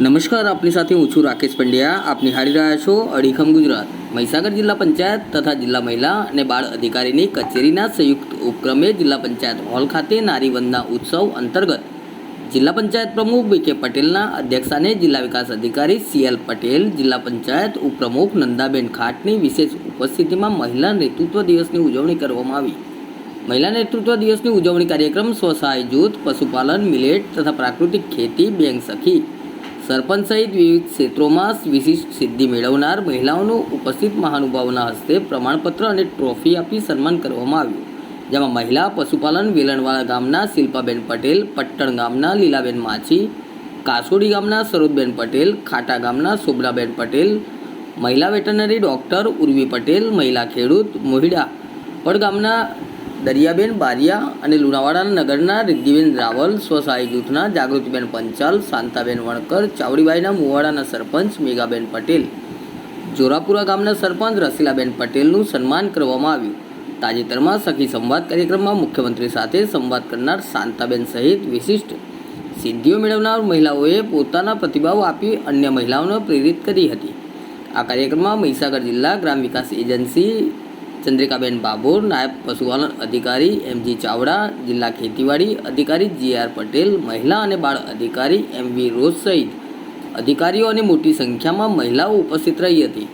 નમસ્કાર, આપની સાથે હું છું રાકેશ પંડ્યા. આપ નિહાળી રહ્યા છો અડીખમ ગુજરાત. મહીસાગર જિલ્લા પંચાયત તથા જિલ્લા મહિલા અને બાળ અધિકારીની કચેરીના સંયુક્ત ઉપક્રમે જિલ્લા પંચાયત હોલ ખાતે નારી વંદના ઉત્સવ અંતર્ગત જિલ્લા પંચાયત પ્રમુખ બી કે પટેલના અધ્યક્ષસ્થાને જિલ્લા વિકાસ અધિકારી સીએલ પટેલ, જિલ્લા પંચાયત ઉપપ્રમુખ નંદાબેન ખાટની વિશેષ ઉપસ્થિતિમાં મહિલા નેતૃત્વ દિવસની ઉજવણી કરવામાં આવી. મહિલા નેતૃત્વ દિવસની ઉજવણી કાર્યક્રમ સ્વસહાય જૂથ, પશુપાલન, મિલેટ તથા પ્રાકૃતિક ખેતી બેંક સખી સરપંચ સહિત વિવિધ ક્ષેત્રોમાં વિશિષ્ટ સિદ્ધિ મેળવનાર મહિલાઓનું ઉપસ્થિત મહાનુભાવોના હસ્તે પ્રમાણપત્ર અને ટ્રોફી આપી સન્માન કરવામાં આવ્યું. જેમાં મહિલા પશુપાલન વેલણવાળા ગામના શિલ્પાબેન પટેલ, પટ્ટણ ગામના લીલાબેન માછી, કાસોડી ગામના સરોજબેન પટેલ, ખાટા ગામના શોભનાબેન પટેલ, મહિલા વેટરનરી ડૉક્ટર ઉર્વી પટેલ, મહિલા ખેડૂત, મોહિડા ગામના દરિયાબેન બારિયા અને લુણાવાડા નગરના રિદ્ધિબેન રાવલ, સ્વસહાય જૂથના જાગૃતિબેન પંચાલ, શાંતાબેન વણકર, ચાવડીબાઈના મુવાડાના સરપંચ મેઘાબેન પટેલ. જોરાપુરા ગામના સરપંચ રસીલાબેન પટેલનું સન્માન કરવામાં આવ્યું. તાજેતરમાં સખી સંવાદ કાર્યક્રમમાં મુખ્યમંત્રી સાથે સંવાદ કરનાર શાંતાબેન સહિત વિશિષ્ટ સિદ્ધિઓ મેળવનાર મહિલાઓએ પોતાના પ્રતિભાવ આપી અન્ય મહિલાઓને પ્રેરિત કરી હતી. આ કાર્યક્રમમાં મહીસાગર જિલ્લા ગ્રામ વિકાસ એજન્સી ચંદ્રિકાબેન બાબોર, નાયબ પશુપાલન અધિકારી એમજી ચાવડા, જિલ્લા ખેતીવાડી અધિકારી જી આર પટેલ, મહિલા અને બાળ અધિકારી એમ વી રોઝ સહિત અધિકારીઓ અને મોટી સંખ્યામાં મહિલાઓ ઉપસ્થિત રહી હતી.